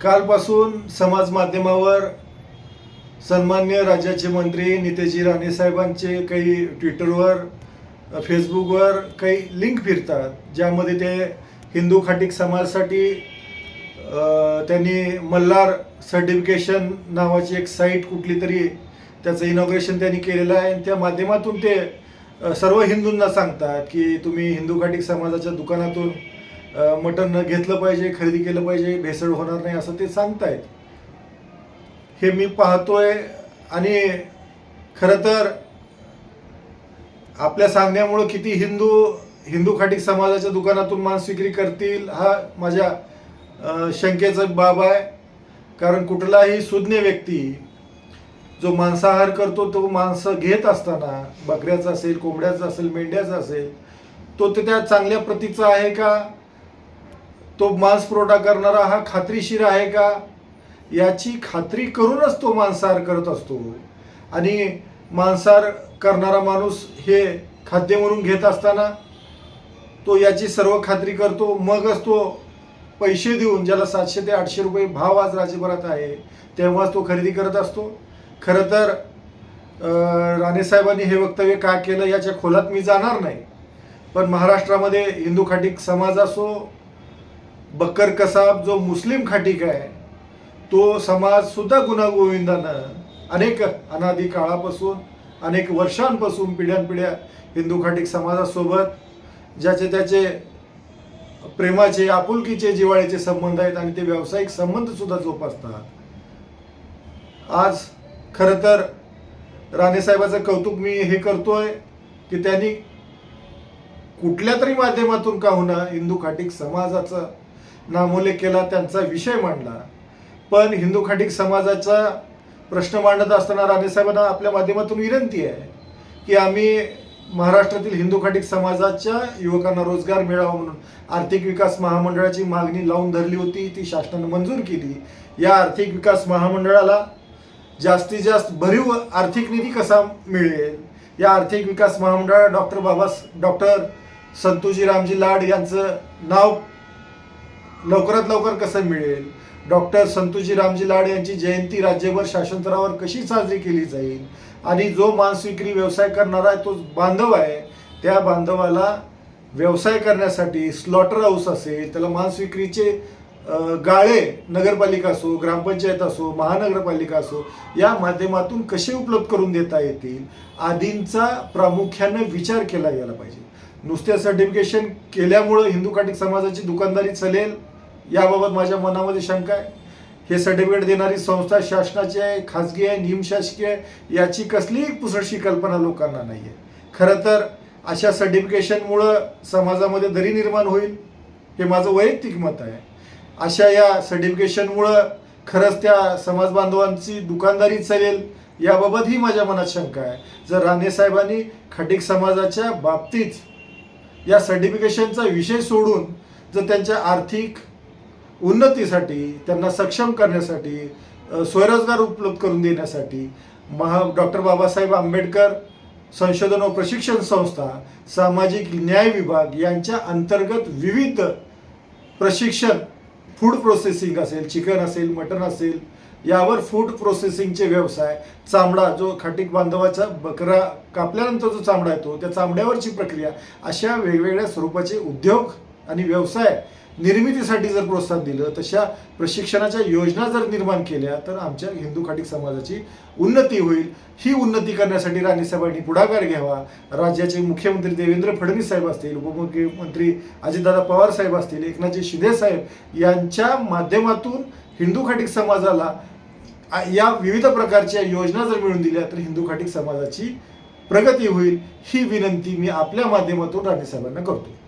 कालपासून समाज माध्यमावर सन्मान्य राज्याचे मंत्री नितेजी राणे साहेबांचे काही ट्विटरवर फेसबुकवर काही लिंक फिरतात ज्यामध्ये ते हिंदू खाटिक समाजासाठी त्यांनी मल्हार सर्टिफिकेशन नावाची एक साईट कुठली तरी त्याचं इनॉग्रेशन त्यांनी केलेलं आहे. आणि त्या माध्यमातून ते सर्व हिंदूंना सांगतात की तुम्ही हिंदू खाटिक समाजाच्या दुकानातून मटण घेतलं पाहिजे खरेदी केलं पाहिजे भेसळ होणार नाही असं ते सांगतायत. हे मी पाहतोय आणि खरं तर आपल्या सांगण्यामुळं किती हिंदू हिंदू खाटिक समाजाच्या दुकानातून मांस विक्री करतील हा माझ्या शंकेचा बाब आहे. कारण कुठलाही सुज्ञ व्यक्ती जो मांसाहार करतो तो माणसं घेत असताना बकऱ्याचा असेल कोंबड्याचा असेल मेंढ्याचा असेल तो ते त्या चांगल्या प्रतीचा आहे का? तो मांस पुरवठा करणारा हा खात्रीशीर आहे का? याची खात्री करूनच तो मांसाहार करत असतो. आणि मांसाहार करणारा माणूस हे खाद्य म्हणून घेत असताना तो याची सर्व खात्री करतो. मगच तो पैसे देऊन ज्याला सातशे ते आठशे रुपये भाव आज राज्यभरात आहे तेव्हाच तो खरेदी करत असतो. खरं तर राणेसाहेबांनी हे वक्तव्य का केलं याच्या खोलात मी जाणार नाही. पण महाराष्ट्रामध्ये हिंदू खाटीक समाज असो बक्कर कसाब जो मुस्लिम खाटीक आहे तो समाज सुद्धा गुणागोविंदानं अनेक अनादी काळापासून अनेक वर्षांपासून पिढ्यानपिढ्या हिंदू खाटीक समाजासोबत ज्याचे त्याचे प्रेमाचे आपुलकीचे जिवाळ्याचे संबंध आहेत आणि ते व्यावसायिक संबंध सुद्धा जोपासतात. आज खरं तर राणेसाहेबाचं कौतुक मी हे करतोय की त्यांनी कुठल्या तरी माध्यमातून का होणार हिंदू खाटीक समाजाचं नामोल्लेख केला त्यांचा विषय मांडला. पण हिंदू खाटीक समाजाचा प्रश्न मांडत असताना राणेसाहेबांना आपल्या माध्यमातून विनंती आहे की आम्ही महाराष्ट्रातील हिंदू खाटीक समाजाच्या युवकांना रोजगार मिळावा म्हणून आर्थिक विकास महामंडळाची मागणी लावून धरली होती ती शासनानं मंजूर केली. या आर्थिक विकास महामंडळाला जास्तीत जास्त भरीव आर्थिक निधी कसा मिळेल? या आर्थिक विकास महामंडळाला डॉक्टर बाबा डॉक्टर संतोजी रामजी लाड यांचं नाव लवकरात लवकर कसं मिळेल? डॉक्टर संतोजी रामजी लाड यांची जयंती राज्यभर शासनस्तरावर कशी साजरी केली जाईल? आणि जो मांस विक्री व्यवसाय करणारा आहे तो बांधव आहे त्या बांधवाला व्यवसाय करण्यासाठी स्लॉटर हाऊस असेल त्याला मांस विक्रीचे गाळे नगरपालिका असो ग्रामपंचायत असो महानगरपालिका असो या माध्यमातून कसे उपलब्ध करून देता येतील? आदींचा प्रामुख्याने विचार केला गेला पाहिजे. नुसत्या सर्टिफिकेशन केल्यामुळं हिंदू काटिक समाजाची दुकानदारी चालेल याबाबत माझ्या मनामध्ये शंका आहे. हे सर्टिफिकेट देणारी संस्था शासनाची आहे खाजगी आहे निमशासकीय आहे याची कसलीही पुसटशी कल्पना लोकांना नाही आहे खरं तर अशा सर्टिफिकेशनमुळं समाजामध्ये दरी निर्माण होईल हे माझं वैयक्तिक मत आहे. अशा या सर्टिफिकेशनमुळं खरंच त्या समाज बांधवांची दुकानदारी चालेल याबाबतही माझ्या मनात शंका आहे. जर राणेसाहेबांनी खटिक समाजाच्या बाबतीत या सर्टिफिकेशनचा विषय सोडून जर त्यांच्या आर्थिक उन्नतीसाठी त्यांना सक्षम करण्यासाठी स्वयंरोजगार उपलब्ध करून देण्यासाठी महा डॉक्टर बाबासाहेब आंबेडकर संशोधन व प्रशिक्षण संस्था सामाजिक न्याय विभाग यांच्या अंतर्गत विविध प्रशिक्षण फूड प्रोसेसिंग असेल चिकन असेल मटन असेल यावर फूड प्रोसेसिंगचे व्यवसाय चामडा जो खाटीक बांधवाचा बकरा कापल्यानंतर जो चामडा येतो त्या चामड्यावरची प्रक्रिया अशा वेगवेगळ्या स्वरूपाचे उद्योग आणि व्यवसाय निर्मितीसाठी जर प्रोत्साहन दिलं तशा प्रशिक्षणाच्या योजना जर निर्माण केल्या तर आमच्या हिंदू खाटिक समाजाची उन्नती होईल. ही उन्नती करण्यासाठी राणेसाहेबांनी पुढाकार घ्यावा. राज्याचे मुख्यमंत्री देवेंद्र फडणवीस साहेब असतील उपमुख्यमंत्री अजितदादा पवार साहेब असतील एकनाथजी शिंदे साहेब यांच्या माध्यमातून हिंदू खाटिक समाजाला या विविध प्रकारच्या योजना जर मिळून दिल्या तर हिंदू खाटिक समाजाची प्रगती होईल. ही विनंती मी आपल्या माध्यमातून राणेसाहेबांना करतो.